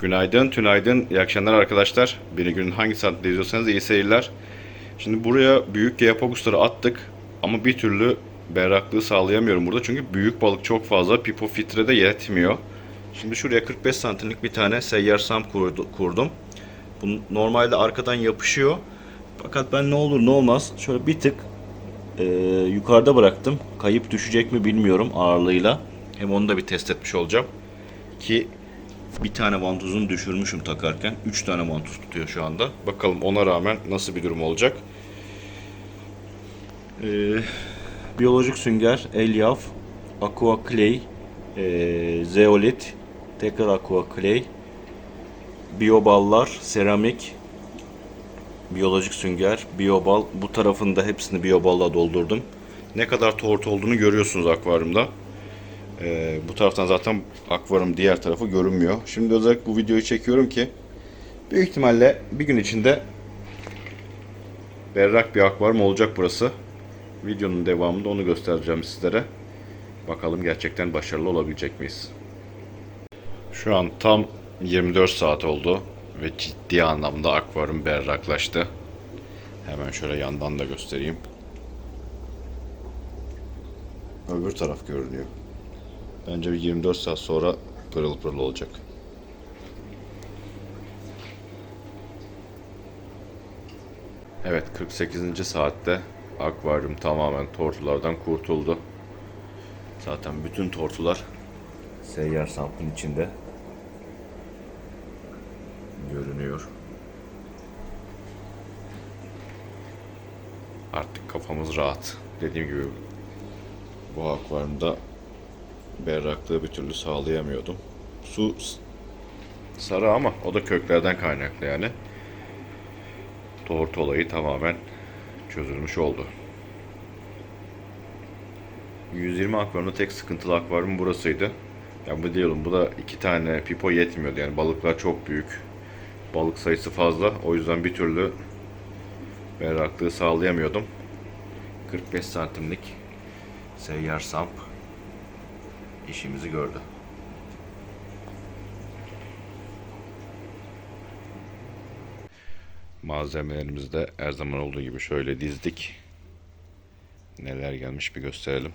Günaydın, tünaydın, iyi akşamlar arkadaşlar. Beni günün hangi saatte izliyorsanız iyi seyirler. Şimdi buraya büyük Geopogus'ları attık ama bir türlü berraklığı sağlayamıyorum burada. Çünkü büyük balık çok fazla, pipo filtre de yetmiyor. Şimdi şuraya 45 santimlik bir tane seyyar sam kurdu- kurdum. Bu normalde arkadan yapışıyor. Fakat ben ne olur ne olmaz şöyle bir tık e, yukarıda bıraktım. Kayıp düşecek mi bilmiyorum ağırlığıyla. Hem onu da bir test etmiş olacağım. Ki bir tane vantuzunu düşürmüşüm takarken. 3 tane vantuz tutuyor şu anda. Bakalım ona rağmen nasıl bir durum olacak. Ee, biyolojik sünger, elyaf, aqua clay, ee, zeolit, tekrar aqua clay, biyoballar, seramik, biyolojik sünger, biyobal. Bu tarafında hepsini biyoballa doldurdum. Ne kadar tortu olduğunu görüyorsunuz akvaryumda. Ee, bu taraftan zaten akvaryum diğer tarafı görünmüyor. Şimdi özellikle bu videoyu çekiyorum ki büyük ihtimalle bir gün içinde berrak bir akvaryum olacak burası. Videonun devamında onu göstereceğim sizlere. Bakalım gerçekten başarılı olabilecek miyiz? Şu an tam 24 saat oldu ve ciddi anlamda akvaryum berraklaştı. Hemen şöyle yandan da göstereyim. Öbür taraf görünüyor. Bence bir 24 saat sonra pırıl pırıl olacak. Evet 48. saatte akvaryum tamamen tortulardan kurtuldu. Zaten bütün tortular seyyar sampın içinde görünüyor. Artık kafamız rahat. Dediğim gibi bu akvaryumda berraklığı bir türlü sağlayamıyordum. Su sarı ama o da köklerden kaynaklı yani. Tortu olayı tamamen çözülmüş oldu. 120 akvaryumda tek sıkıntılı akvaryum burasıydı. Ya bu diyorum bu da iki tane pipo yetmiyordu yani balıklar çok büyük. Balık sayısı fazla o yüzden bir türlü berraklığı sağlayamıyordum. 45 santimlik seyyar samp işimizi gördü. Malzemelerimizi de her zaman olduğu gibi şöyle dizdik. Neler gelmiş bir gösterelim.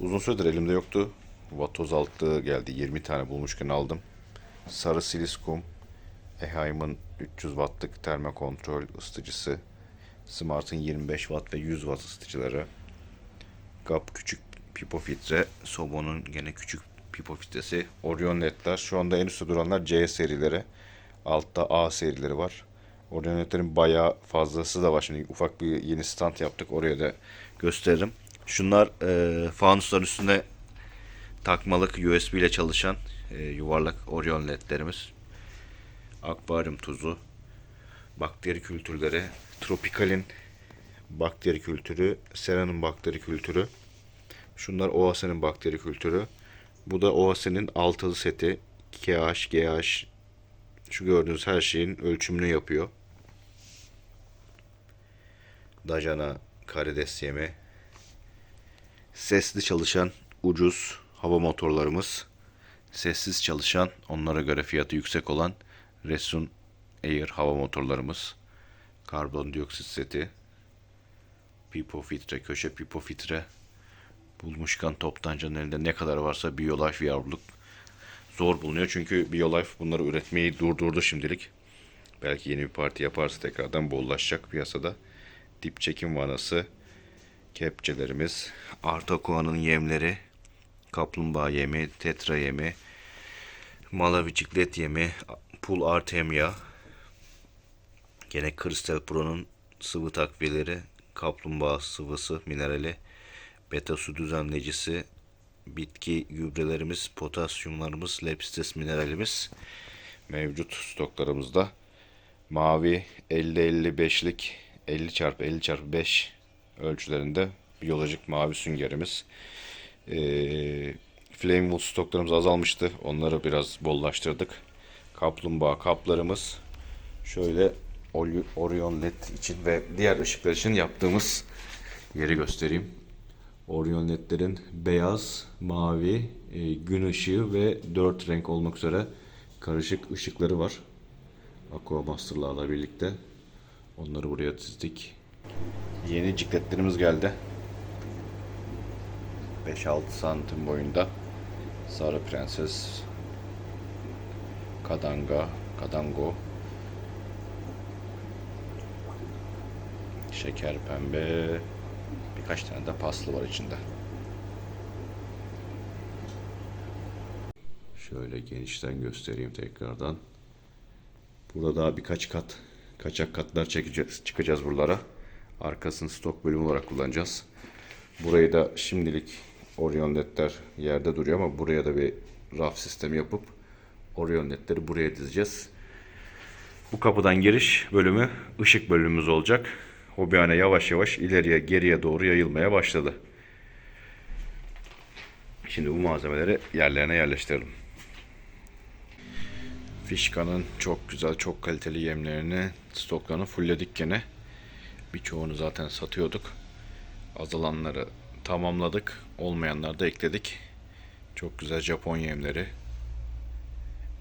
Uzun süredir elimde yoktu. Vatoz altı geldi. 20 tane bulmuşken aldım. Sarı siliskum. Eheim'in 300 wattlık termokontrol ısıtıcısı. Smart'ın 25 watt ve 100 watt ısıtıcıları. GAP küçük pipo filtre. Sobo'nun gene küçük pipo filtresi. Orion ledler. Şu anda en üstte duranlar C serileri. Altta A serileri var. Orion ledlerin bayağı fazlası da var. Şimdi ufak bir yeni stand yaptık. Oraya da gösteririm. Şunlar e, fanusların üstüne takmalık USB ile çalışan e, yuvarlak Orion ledlerimiz. Akvaryum tuzu. Bakteri kültürleri. Tropikal'in bakteri kültürü. Sera'nın bakteri kültürü. Şunlar OAS'ın bakteri kültürü. Bu da OAS'ın altılı seti. KH, GH şu gördüğünüz her şeyin ölçümünü yapıyor. Dajana, karides yemi. Sesli çalışan ucuz hava motorlarımız. Sessiz çalışan onlara göre fiyatı yüksek olan Resun Air hava motorlarımız. Karbondioksit seti. Pipo filtre, köşe pipo filtre. Bulmuşkan toptancının elinde ne kadar varsa Biolife yavruluk zor bulunuyor. Çünkü Biolife bunları üretmeyi durdurdu şimdilik. Belki yeni bir parti yaparsa tekrardan bollaşacak piyasada. Dip çekim vanası, kepçelerimiz, Artakua'nın yemleri, kaplumbağa yemi, tetra yemi, Malawi ciklet yemi, Pul Artemia, gene Crystal Pro'nun sıvı takviyeleri, kaplumbağa sıvısı, minerali, beta su düzenleyicisi, bitki gübrelerimiz, potasyumlarımız, lepstes mineralimiz mevcut stoklarımızda. Mavi 50-55'lik 50 çarpı 50 çarpı 5 ölçülerinde biyolojik mavi süngerimiz. Ee, Flamewood stoklarımız azalmıştı. Onları biraz bollaştırdık. Kaplumbağa kaplarımız. Şöyle Orion LED için ve diğer ışıklar için yaptığımız yeri göstereyim. Orion ledlerin beyaz, mavi, e, gün ışığı ve dört renk olmak üzere karışık ışıkları var. Aqua Master'larla birlikte. Onları buraya dizdik. Yeni cikletlerimiz geldi. 5-6 santim boyunda. Sarı Prenses, Kadanga, Kadango, şeker pembe, birkaç tane de paslı var içinde. Şöyle genişten göstereyim tekrardan. Burada daha birkaç kat kaçak katlar çekeceğiz, çıkacağız buralara. Arkasını stok bölümü olarak kullanacağız. Burayı da şimdilik Orion ledler yerde duruyor ama buraya da bir raf sistemi yapıp Orion ledleri buraya dizeceğiz. Bu kapıdan giriş bölümü ışık bölümümüz olacak. Hobihane yavaş yavaş ileriye geriye doğru yayılmaya başladı. Şimdi bu malzemeleri yerlerine yerleştirelim. Fişka'nın çok güzel, çok kaliteli yemlerini, stoklarını fullledik gene. Birçoğunu zaten satıyorduk. Azalanları tamamladık. Olmayanları da ekledik. Çok güzel Japon yemleri.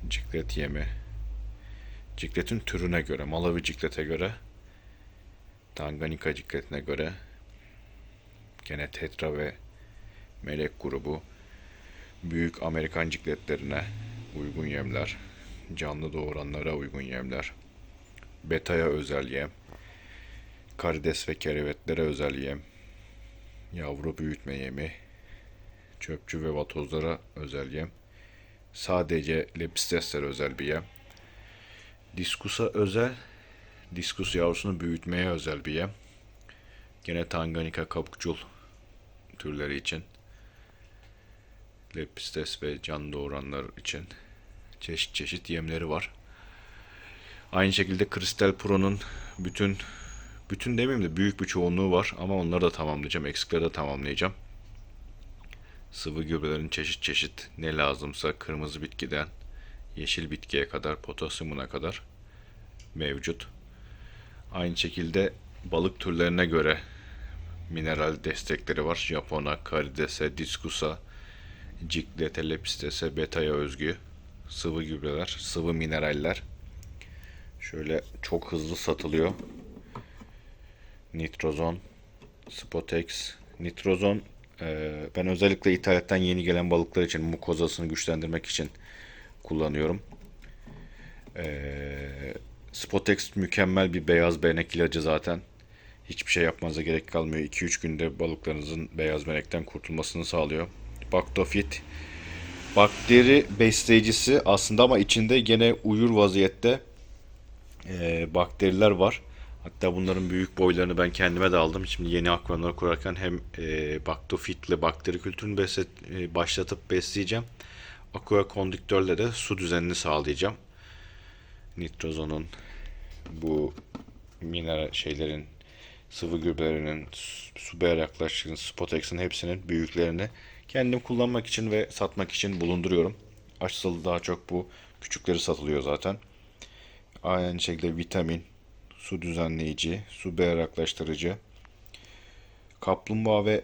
Ciklet yemi. Cikletin türüne göre, Malawi ciklete göre, Tanganyika cikletine göre, gene Tetra ve Melek grubu, büyük Amerikan cikletlerine uygun yemler, canlı doğuranlara uygun yemler, betaya özel yem, karides ve kerevetlere özel yem, yavru büyütme yemi, çöpçü ve vatozlara özel yem, sadece lepisteslere özel bir yem, diskusa özel, diskus yavrusunu büyütmeye özel bir yem, gene Tanganyika kabukçul türleri için, lepistes ve can doğuranlar için çeşit çeşit yemleri var. Aynı şekilde Kristal Pro'nun bütün bütün demeyeyim de büyük bir çoğunluğu var ama onları da tamamlayacağım. Eksikleri de tamamlayacağım. Sıvı gübrelerin çeşit çeşit ne lazımsa kırmızı bitkiden yeşil bitkiye kadar potasyumuna kadar mevcut. Aynı şekilde balık türlerine göre mineral destekleri var. Japona, karidese, diskusa, ciklete, lepistese, betaya özgü sıvı gübreler, sıvı mineraller. Şöyle çok hızlı satılıyor. Nitrozon, Spotex, Nitrozon e, ben özellikle ithalattan yeni gelen balıklar için mukozasını güçlendirmek için kullanıyorum. E, Spotex mükemmel bir beyaz benek ilacı zaten. Hiçbir şey yapmanıza gerek kalmıyor. 2-3 günde balıklarınızın beyaz benekten kurtulmasını sağlıyor. Baktofit bakteri besleyicisi aslında ama içinde gene uyur vaziyette e, bakteriler var. Hatta bunların büyük boylarını ben kendime de aldım. Şimdi yeni akvaryumları kurarken hem e, baktofitle bakteri kültürünü besle, e, başlatıp besleyeceğim. Aqua kondüktörle de su düzenini sağlayacağım. Nitrozonun bu mineral şeylerin sıvı gübrelerinin su bayraklaştığının Spotex'in hepsinin büyüklerini kendim kullanmak için ve satmak için bulunduruyorum. Asıl daha çok bu küçükleri satılıyor zaten. Aynı şekilde vitamin, su düzenleyici, su berraklaştırıcı, kaplumbağa ve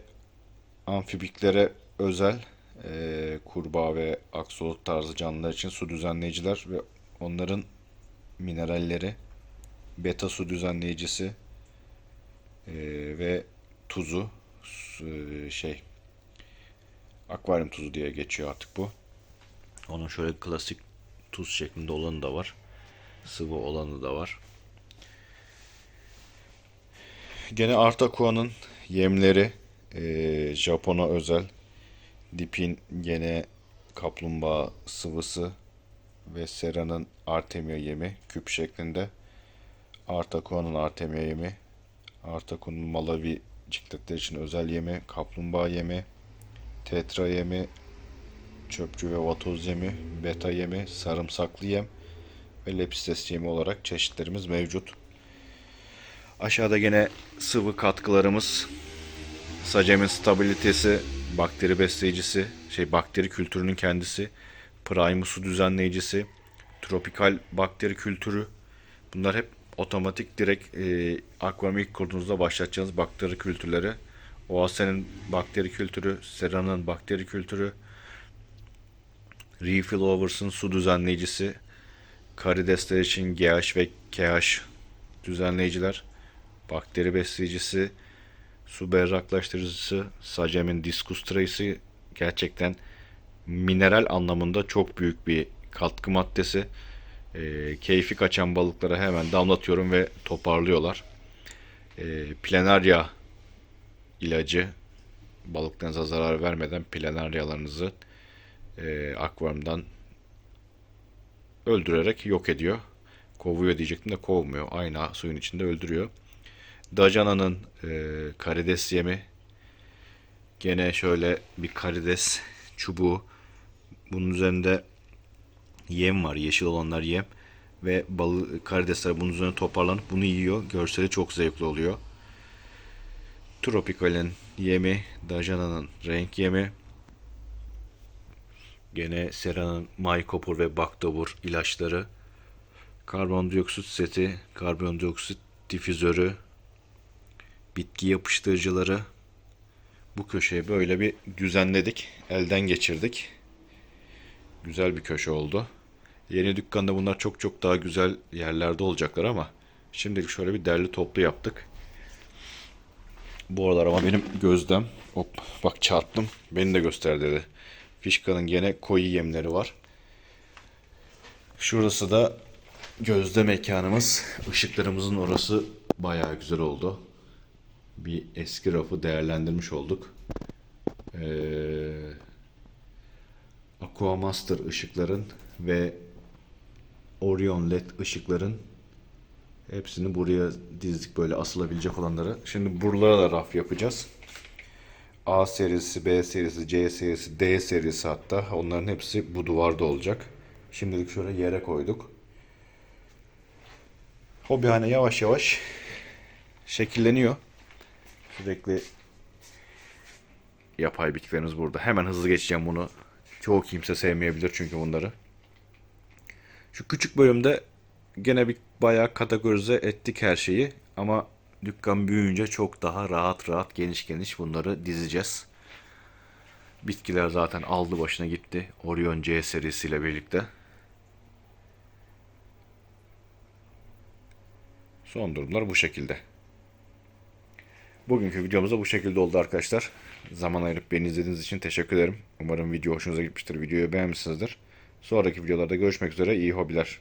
amfibiklere özel e, kurbağa ve aksolot tarzı canlılar için su düzenleyiciler ve onların mineralleri, beta su düzenleyicisi e, ve tuzu e, şey akvaryum tuzu diye geçiyor artık bu. Onun şöyle klasik tuz şeklinde olanı da var. Sıvı olanı da var. Gene Artakua'nın yemleri eee Japon'a özel. Dipin gene kaplumbağa sıvısı ve Sera'nın Artemia yemi küp şeklinde. Artakua'nın Artemia yemi. Artakua'nın Malawi cikletler için özel yemi. Kaplumbağa yemi. Tetra yemi. Çöpçü ve vatoz yemi. Beta yemi. Sarımsaklı yem. Ve lepistes yemi olarak çeşitlerimiz mevcut. Aşağıda gene sıvı katkılarımız. Sacemin stabilitesi, bakteri besleyicisi, şey bakteri kültürünün kendisi, Primus su düzenleyicisi, tropikal bakteri kültürü. Bunlar hep otomatik direkt e, akvaryum ilk kurduğunuzda başlatacağınız bakteri kültürleri. Oasen'in bakteri kültürü, Sera'nın bakteri kültürü, Refill Overs'ın su düzenleyicisi, karidesler için GH ve KH düzenleyiciler, bakteri besleyicisi, su berraklaştırıcısı, Sacem'in diskus trace'i gerçekten mineral anlamında çok büyük bir katkı maddesi. Ee, keyfi kaçan balıklara hemen damlatıyorum ve toparlıyorlar. Ee, Planarya ilacı balıklarınıza zarar vermeden planaryalarınızı e, akvaryumdan öldürerek yok ediyor. Kovuyor diyecektim de kovmuyor. Aynı suyun içinde öldürüyor. Dajana'nın e, karides yemi. Gene şöyle bir karides çubuğu. Bunun üzerinde yem var. Yeşil olanlar yem. Ve balı, karidesler bunun üzerine toparlanıp bunu yiyor. Görseli çok zevkli oluyor. Tropical'in yemi, Dajana'nın renk yemi. Gene Sera'nın Mycopur ve Bactobur ilaçları. Karbondioksit seti, karbondioksit difüzörü, bitki yapıştırıcıları. Bu köşeyi böyle bir düzenledik, elden geçirdik. Güzel bir köşe oldu. Yeni dükkanda bunlar çok çok daha güzel yerlerde olacaklar ama şimdilik şöyle bir derli toplu yaptık. Bu aralar ama benim gözlem hop bak çarptım beni de göster dedi. Fişka'nın gene koyu yemleri var. Şurası da gözde mekanımız. Işıklarımızın orası bayağı güzel oldu. Bir eski rafı değerlendirmiş olduk. Ee, Aquamaster ışıkların ve Orion LED ışıkların hepsini buraya dizdik böyle asılabilecek olanları. Şimdi buralara da raf yapacağız. A serisi, B serisi, C serisi, D serisi hatta onların hepsi bu duvarda olacak. Şimdilik şöyle yere koyduk. Hobihane yavaş yavaş şekilleniyor. Sürekli yapay bitkilerimiz burada. Hemen hızlı geçeceğim bunu. Çoğu kimse sevmeyebilir çünkü bunları. Şu küçük bölümde gene bir bayağı kategorize ettik her şeyi ama dükkan büyüyünce çok daha rahat rahat geniş geniş bunları dizeceğiz. Bitkiler zaten aldı başına gitti. Orion C serisiyle birlikte. Son durumlar bu şekilde. Bugünkü videomuz da bu şekilde oldu arkadaşlar. Zaman ayırıp beni izlediğiniz için teşekkür ederim. Umarım video hoşunuza gitmiştir. Videoyu beğenmişsinizdir. Sonraki videolarda görüşmek üzere. İyi hobiler.